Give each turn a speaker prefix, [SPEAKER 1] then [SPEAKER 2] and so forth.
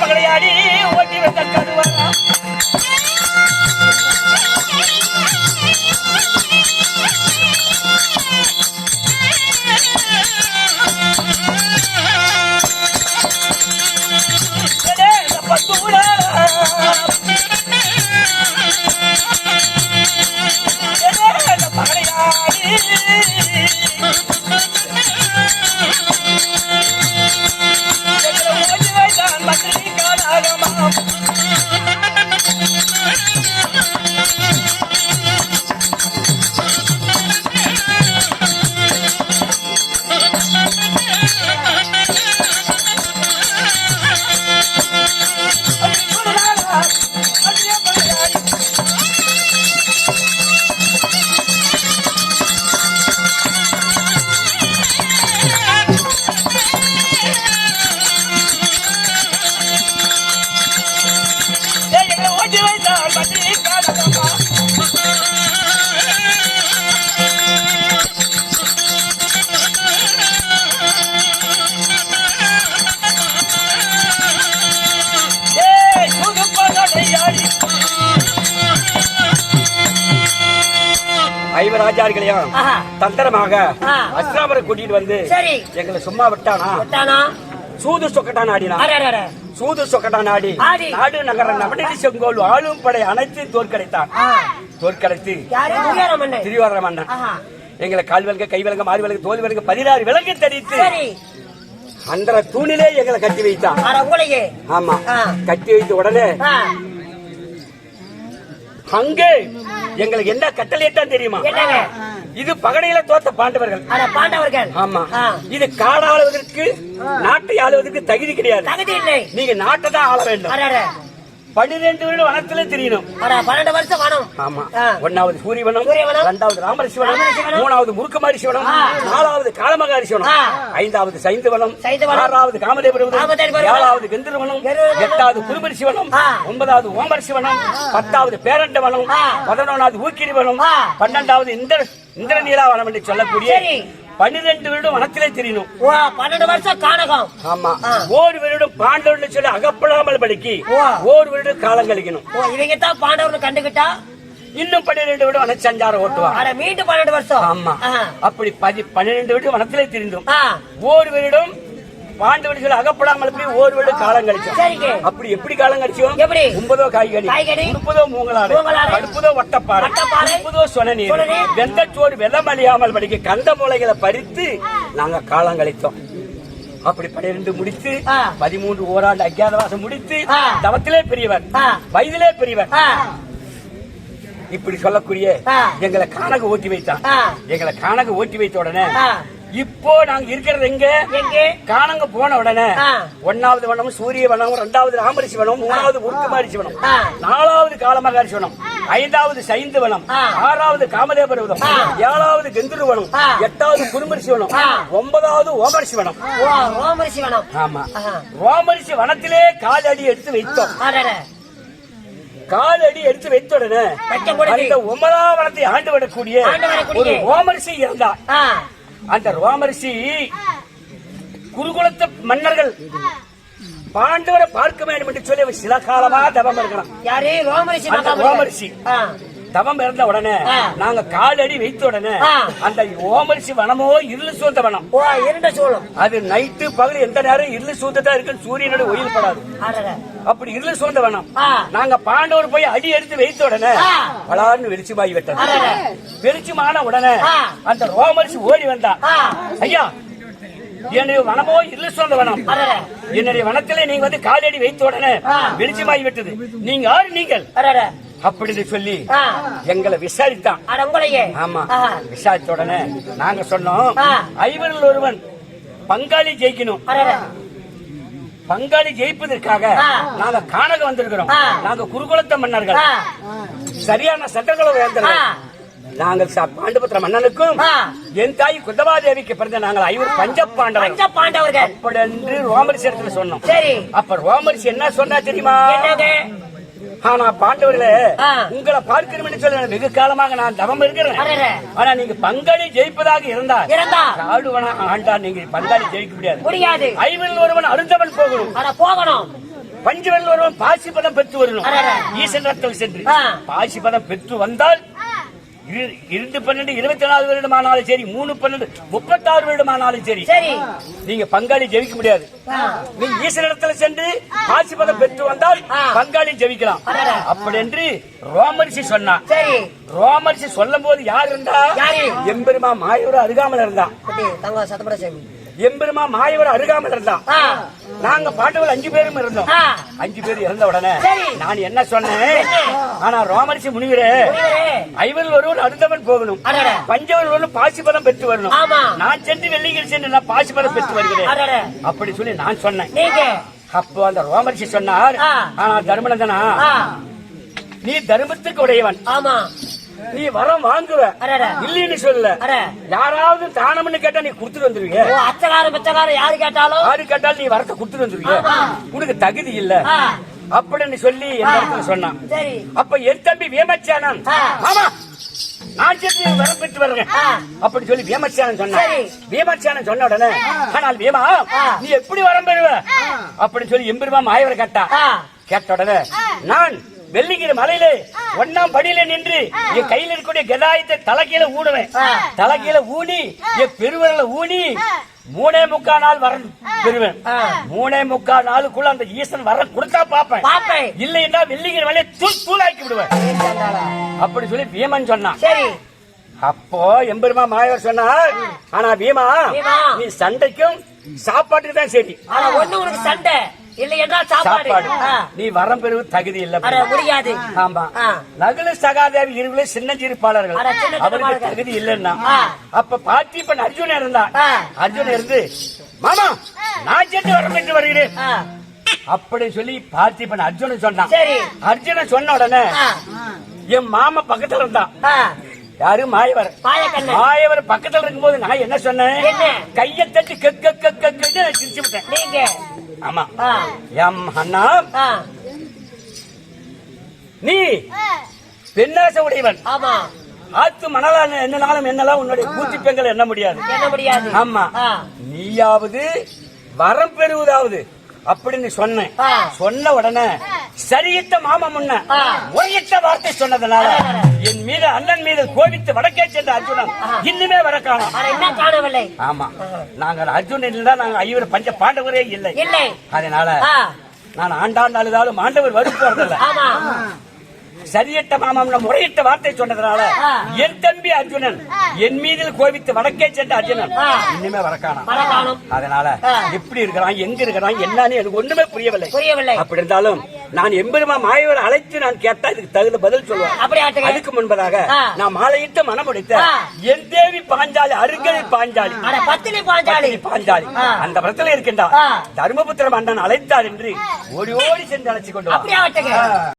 [SPEAKER 1] மகளையாடி ஓட்டி வந்த கருவரா ஓட்டி வைத்தால் பத்திரி காலகமா ஏய் சுதுப்பதையாடி ஐவராஜார்களையும். தந்திரமாக. அஸ்ராமரை கூட்டிட்டு வந்து எங்களை சும்மா விட்டானா?
[SPEAKER 2] விட்டானா?
[SPEAKER 1] சூது சொக்கட்டான் ஆடினா
[SPEAKER 2] அரரர.
[SPEAKER 1] சூது சொக்கட்டான் ஆடி
[SPEAKER 2] ஆடி.
[SPEAKER 1] நாடு நகர நவநீதி செங்கோல் ஆளும் படை அனைத்து தோற்கடைத்தான். தோற்கடைத்து திரிவார மன்னன். எங்களை கால் விலங்க கை விலங்க மாறு விலங்க தோல் விலங்க பதினாறு விலங்கு
[SPEAKER 2] சரி
[SPEAKER 1] அந்த தூணிலே எங்களை கட்டி வைத்தான் ஆமா. கட்டி வைத்த உடனே. அங்கே எங்களுக்கு என்ன கட்டளையிட்டான் தெரியுமா? இது பகடையில தோத்த பாண்டவர்கள்.
[SPEAKER 2] பாண்டவர்கள்.
[SPEAKER 1] ஆமா. இது காடாளுவதற்கு நாட்டை ஆளுவதற்கு தகுதி கிடையாது.
[SPEAKER 2] தகுதி இல்லை.
[SPEAKER 1] நீங்க நாட்டை தான் ஆள வேண்டும். பன்னிரெண்டு வருடம் வனத்துல தெரியணும்
[SPEAKER 2] பன்னெண்டு வருஷம் வனம்
[SPEAKER 1] ஆமா. ஒன்னாவது சூரியவனம். இரண்டாவது ராமரிசிவனம்
[SPEAKER 2] ராமரிசிவனம்.
[SPEAKER 1] மூணாவது முருக்கமாரி சிவனம். நாலாவது காலமகாரி சிவனம். ஐந்தாவது சைந்தவனம். ஆறாவது
[SPEAKER 2] காமதேவபுரம்.
[SPEAKER 1] ஏழாவது கந்தர்வனம். எட்டாவது குருமரி சிவனம். ஒன்பதாவது ஓமர் சிவனம் பத்தாவது பேரண்டவனம். பதினொன்னாவது ஊக்கிரிவனம்
[SPEAKER 2] ஆ.
[SPEAKER 1] பன்னெண்டாவது இந்திர இந்திரநீலாவனம் என்று சொல்லக்கூடிய. பன்னிரெண்டு வருடம் வனத்திலே தெரியணும்
[SPEAKER 2] ஓ பன்னெண்டு வருஷம் காணகம்
[SPEAKER 1] ஆமா. ஓர் வருடம் பாண்டவர்கள் சொல்லி அகப்படாமல் படிக்கு
[SPEAKER 2] ஓ.
[SPEAKER 1] ஓர் வருடம் காலம் கழிக்கணும்.
[SPEAKER 2] ஓ இவங்க தான் பாண்டவர்னு கண்டுகிட்டா?
[SPEAKER 1] இன்னும் பன்னிரெண்டு வருடம் வன சஞ்சாரம் ஓட்டுவாங்க
[SPEAKER 2] மீண்டும் பன்னெண்டு வருஷம்.
[SPEAKER 1] ஆமா. அப்படி பதி பன்னிரெண்டு வருடம் வனத்திலே தெரிந்தோம். ஓர் வருடம் பாண்டவர்கள் அகப்படாமல் போய் ஓர் வருடம் காலம் கழிச்சோம் அப்படி எப்படி காலம் கழிச்சோம்? ஒன்பதோ காய்கறி. முப்பதோ மூங்கலாறு. படுப்பதோ வட்டப்பாறை. முப்பதோ சொனநீர்
[SPEAKER 2] சொனநீர்.
[SPEAKER 1] வெந்தச்சோறு வெள்ளம் அழியாமல் படிக்க கந்த மூலைகளை பறித்து நாங்க காலம் கழித்தோம் அப்படி பன்னிரண்டு முடித்து. பதிமூன்று ஓராண்டு அஜ்ஞாதவாசம் முடித்து. தவத்திலே பெரியவர். வயதிலே பெரியவர். இப்படி சொல்லக்கூடிய. எங்களை காணக ஓட்டி வைத்தான். எங்களை காணக ஓட்டி வைத்த உடனே. இப்போ நாங்க இருக்கிறது எங்க காணங்க போன உடனே. ஒன்னாவது வனம் சூரிய வனம் இரண்டாவது ராமரிசி வனம் மூணாவது உருக்குமாரிசி வனம். நாலாவது காலமகாரிசி வனம் ஐந்தாவது சைந்து வனம். ஆறாவது காமதேவர வனம். ஏழாவது கெந்துரு வனம். எட்டாவது குருமரிசி வனம். ஒன்பதாவது ஓமரிசி வனம்
[SPEAKER 2] ஓ ரோமரிசி வனம்
[SPEAKER 1] ஆமா
[SPEAKER 2] ஆஹா.
[SPEAKER 1] ரோமரிசி வனத்திலே காலடி எடுத்து வைத்தோம். காலடி எடுத்து வைத்த உடனே. அந்த ஒன்பதாம் வனத்தை ஆண்டு வரக்கூடிய
[SPEAKER 2] வரக்கூடிய.
[SPEAKER 1] ஒரு ரோமரிசி இருந்தார். அந்த ரோமரிசி குருகுலத்து மன்னர்கள் பாண்டவரை பார்க்க வேண்டும் என்று சொல்லி சில காலமா தவம் இருக்கிறான்
[SPEAKER 2] யாரு? ரோமரிசி.
[SPEAKER 1] ரோமரிசி. தவம் இருந்த உடனே. நாங்க காலடி வைத்த உடனே. அந்த ஓமரிசி வனமோ இருள் சூழ்ந்த வனம்
[SPEAKER 2] ஓ இருண்ட சூழும்
[SPEAKER 1] அது நைட்டு பகல் எந்த நேரம் இருள் சூழ்ந்ததா இருக்கு சூரியனோட ஒயில் படாது. அப்படி இருள் சூழ்ந்த வனம். நாங்க பாண்டவர் போய் அடி எடுத்து வைத்த உடனே. பலார்னு வெளிச்சமாகி விட்டது. வெளிச்சமான உடனே. அந்த ரோமரிசி ஓடி வந்தா. ஐயா என்னுடைய வனமோ இல்ல சொந்த வனம். என்னுடைய வனத்திலே நீங்க வந்து காலடி வைத்த உடனே. வெளிச்சமாகி விட்டது நீங்க யாரு நீங்கள். அப்படின்னு சொல்லி. எங்களை விசாரித்தான் ஆமா. விசாரித்த உடனே நாங்க சொன்னோம். ஐவரில் ஒருவன் பங்காளி ஜெயிக்கணும். பங்காளி ஜெயிப்பதற்காக. நாங்க காணக வந்திருக்கிறோம். நாங்க குருகுலத்த மன்னர்கள். சரியான சட்டங்களை உயர்ந்தவர்கள்
[SPEAKER 2] ஆ.
[SPEAKER 1] நாங்கள் பாண்டுபுத்திர மன்னனுக்கும். என் தாய் குந்தமாதேவிக்கு பிறந்த நாங்கள் ஐவர் பஞ்ச பாண்டவர்
[SPEAKER 2] பாண்டவர்கள்
[SPEAKER 1] அப்படி என்று ரோமரிசி இடத்துல சொன்னோம் அப்ப ரோமரிசி என்ன சொன்னா தெரியுமா ஆனா பாண்டவர்களே. உங்களை பார்க்கணும் என்று சொல்லி வெகு காலமாக நான் தவம் இருக்கிறேன். ஆனா நீங்க பங்காளி ஜெயிப்பதாக
[SPEAKER 2] இருந்தா
[SPEAKER 1] ஆடுவனா ஆண்டா நீங்க பங்காளி ஜெயிக்க முடியாது
[SPEAKER 2] முடியாது
[SPEAKER 1] ஐவரில் ஒருவன் அருந்தவன் போகணும்
[SPEAKER 2] போகணும்
[SPEAKER 1] பஞ்சவரில் ஒருவன் பாசி பதம் பெற்று வரணும். ஈசன் ரத்தம் சென்று
[SPEAKER 2] ஆ.
[SPEAKER 1] பாசி பதம் பெற்று வந்தால் இரண்டு பன்னெண்டு இருபத்தி நாலு வருடமானாலும் சரி மூணு பன்னெண்டு முப்பத்தாறு வருடமானாலும் சரி.
[SPEAKER 2] சரி.
[SPEAKER 1] நீங்க பங்காளி ஜெயிக்க முடியாது. நீ ஈஸ்வரத்துல சென்று பாசிபதம் பெற்று வந்தால். பங்காளி ஜெயிக்கலாம். அப்படி என்று ரோமரிசி சொன்னான் ரோமரிசி சொல்லும் போது யார் இருந்தா? எம்பெருமா மாயூர் அருகாமல் இருந்தான். எம்பெருமா மாயூர் அருகாமல் இருந்தான் நாங்க பாண்டவர் அஞ்சு பேரும் இருந்தோம். அஞ்சு பேர் இறந்த உடனே. நான் என்ன சொன்னேன் ஆனா ரோமரிசி முனிவரே. ஐவரில் ஒருவன் அருந்தவன் போகணும். பஞ்சவர் ஒருவன் பாசிபதம் பெற்று வரணும். நான் சென்று வெள்ளிகள் சென்று நான் பாசிபதம் பெற்று வருகிறேன். அப்படி சொல்லி நான் சொன்னேன் அப்போ அந்த ரோமரிஷி சொன்னார். ஆனா தர்மனந்தனா நீ தர்மத்துக்கு உடையவன்
[SPEAKER 2] ஆமா
[SPEAKER 1] நீ வரம் வாங்குவ. இல்லைன்னு சொல்ல
[SPEAKER 2] அட
[SPEAKER 1] யாராவது தானம்னு கேட்டா நீ கொடுத்துட்டு வந்துருவீங்க
[SPEAKER 2] அச்சகாரம் பிச்சகாரம் யாரு கேட்டாலும்?
[SPEAKER 1] யாரு கேட்டாலும் நீ வரத்தை கொடுத்துட்டு வந்துருவீங்க. உனக்கு தகுதி இல்ல. அப்படின்னு சொல்லி சொன்னான். அப்ப என் தம்பி வேமச்சானன். ஆமா. நான் சென்று வரம் பெற்று வருகிறேன்
[SPEAKER 2] ஆ.
[SPEAKER 1] அப்படி சொல்லி வேமச்சானன் சொன்னான். வேமச்சானன் சொன்ன உடனே ஆனால் வேமா. நீ எப்படி வரம் பெறுவ? அப்படின்னு சொல்லி எம்பெருமா மாயவரை கேட்டா. கேட்ட உடனே நான் வெள்ளிங்கிற மலையில ஒன்னாம் படியில நின்று என் கையில இருக்கக்கூடிய கதாயத்தை தலைக்கீழ ஊடுவேன். தலைக்கீழ ஊனி என் பெருவிரல ஊனி மூணே முக்கா நாள் வர பெறுவேன். மூணே முக்கா நாளுக்குள்ள அந்த ஈசன் வர கொடுத்தா பாப்பேன்
[SPEAKER 2] பாப்பேன்
[SPEAKER 1] இல்லைன்னா வெள்ளிங்கிற மலையை தூள் தூளாக்கி விடுவேன். அப்படி சொல்லி பீமன் சொன்னான்.
[SPEAKER 2] சரி.
[SPEAKER 1] அப்போ எம்பெருமா மாயவர் சொன்னார் ஆனா பீமா. நீ சண்டைக்கும் சாப்பாட்டுக்கு தான் சரி
[SPEAKER 2] ஆனா ஒண்ணு உனக்கு சண்டை. சாப்பாடு.
[SPEAKER 1] நீ வரம் பெறுவது தகுதி இல்ல
[SPEAKER 2] முடியாது
[SPEAKER 1] ஆமா. நகுல சகாதேவி இருவரும் சின்ன சிரிப்பாளர்கள்
[SPEAKER 2] அட, சின்ன
[SPEAKER 1] அவருக்கு. தகுதி இல்லைன்னா. அப்ப பார்த்திபன் அர்ஜுன் இருந்தான்
[SPEAKER 2] ஆ.
[SPEAKER 1] அர்ஜுன் இருந்து மாமா நான் சென்று வரம் பெற்று வருகிறேன். அப்படி சொல்லி பார்த்திபன் அர்ஜுனன் சொன்னான்
[SPEAKER 2] சரி.
[SPEAKER 1] அர்ஜுனன் சொன்ன உடனே. என் மாமா பக்கத்துல இருந்தான். யாரு மாயவர் மாயவர் பக்கத்துல இருக்கும்போது நான் என்ன சொன்னேன்? கையை தட்டி கக் கக் கக் கக்குன்னு சிரிச்சு விட்டேன் ஆமா. எம் அண்ணா. நீ பெண்ணாச உடையவன்.
[SPEAKER 2] ஆமா.
[SPEAKER 1] ஆத்து மணலான என்னனாலும் என்னலாம் உன்னுடைய பூச்சி பெண்கள் எண்ண முடியாது.
[SPEAKER 2] என்ன முடியாது.
[SPEAKER 1] ஆமா. நீயாவது வரம் பெறுவதாவது. அப்படின்னு சொன்னேன். சொன்ன உடனே சரியிட்ட மாமா முன்ன
[SPEAKER 2] ஆ.
[SPEAKER 1] முறையிட்ட வார்த்தை சொன்னதுனால. என் மீது அண்ணன் மீது கோபித்து வடக்கே சென்ற அர்ஜுனன் இன்னுமே வர காணோம்
[SPEAKER 2] காணவில்லை.
[SPEAKER 1] ஆமா. நாங்கள் அர்ஜுனன் இருந்தா நாங்க ஐவர் பஞ்ச பாண்டவரே இல்லை.
[SPEAKER 2] இல்லை.
[SPEAKER 1] அதனால. நான் ஆண்டாண்டு அழுதாலும் ஆண்டவர் வரும் போறதில்ல
[SPEAKER 2] ஆமா
[SPEAKER 1] சரியட்ட மாமம் முறையிட்ட வார்த்தை சொன்னதுனால. என் தம்பி அர்ஜுனன் என் மீது கோபித்து வடக்கே சென்ற அர்ஜுனன்.
[SPEAKER 2] ஆ.
[SPEAKER 1] இனிமே வர காணோம்
[SPEAKER 2] மர காணும்
[SPEAKER 1] அதனால. எப்படி இருக்கிறான் எங்க இருக்கிறான் என்னன்னு எனக்கு ஒண்ணுமே புரியவில்லை.
[SPEAKER 2] புரியவில்லை.
[SPEAKER 1] அப்படி இருந்தாலும் நான் எம்பெருமா மாயவர் அழைத்து நான் கேட்டா இதுக்கு தகுந்த பதில் சொல்லுவேன் அதுக்கு முன்பதாக. நான் மாலையிட்டு மனம் முடித்த. என் தேவி பாஞ்சாலி அருங்கலி பாஞ்சாலி.
[SPEAKER 2] பத்தினி பாஞ்சாலி.
[SPEAKER 1] பாஞ்சாலி. அந்த இடத்துல இருக்கின்றார்
[SPEAKER 2] ஆ.
[SPEAKER 1] தர்மபுத்திர மன்னன் அழைத்தார் என்று ஓடி ஓடி சென்று அழைச்சு கொண்டு